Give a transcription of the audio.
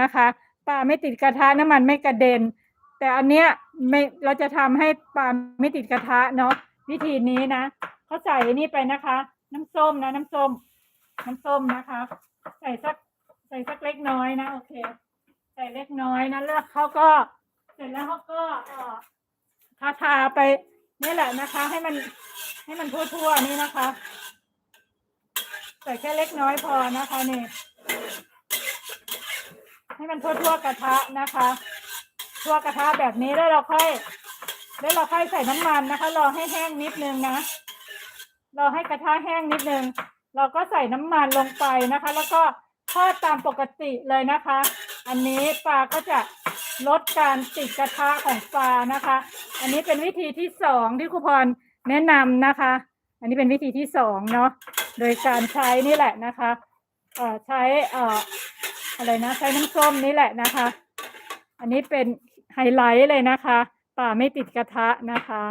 นะคะปลาไม่ติดกระทะน้ำมันไม่กระเด็น แต่อันเนี้ยไม่เราจะทำให้ปลาไม่ติดกระทะเนาะวิธีนี้นะเขาใส่นี่ไปนะคะ น้ำส้มนะ น้ำส้ม น้ำส้มนะคะ ใส่สักใส่สักเล็กน้อยนะโอเค ใส่เล็กน้อยนะแล้วเขาก็เสร็จแล้วเขาก็เอ่อทาทาไปนี่แหละนะคะ ให้มันให้มันทั่วๆนี่นะคะ ใส่แค่เล็กน้อยพอนะคะนี่ มันทั่วๆกระทะนะคะ ทั่วกระทะแบบนี้แล้วเราค่อย แล้วเราค่อยใส่น้ำมันนะคะ รอให้แห้งนิดนึงนะรอให้กระทะแห้งนิดนึง เราก็ใส่น้ำมันลงไปนะคะ แล้วก็ทอดตามปกติเลยนะคะ อันนี้ปลาก็จะลดการติดกระทะของปลานะคะ อันนี้เป็นวิธีที่สองที่ครูพรแนะนำนะคะ อันนี้เป็นวิธีที่สองเนาะ โดยการใช้นี่แหละนะคะ เอ่อใช้เอ่อ อะไรนะ ใช้น้ำส้มนี่แหละนะคะ อันนี้เป็นไฮไลท์เลยนะคะ ป่าไม่ติดกระทะนะคะ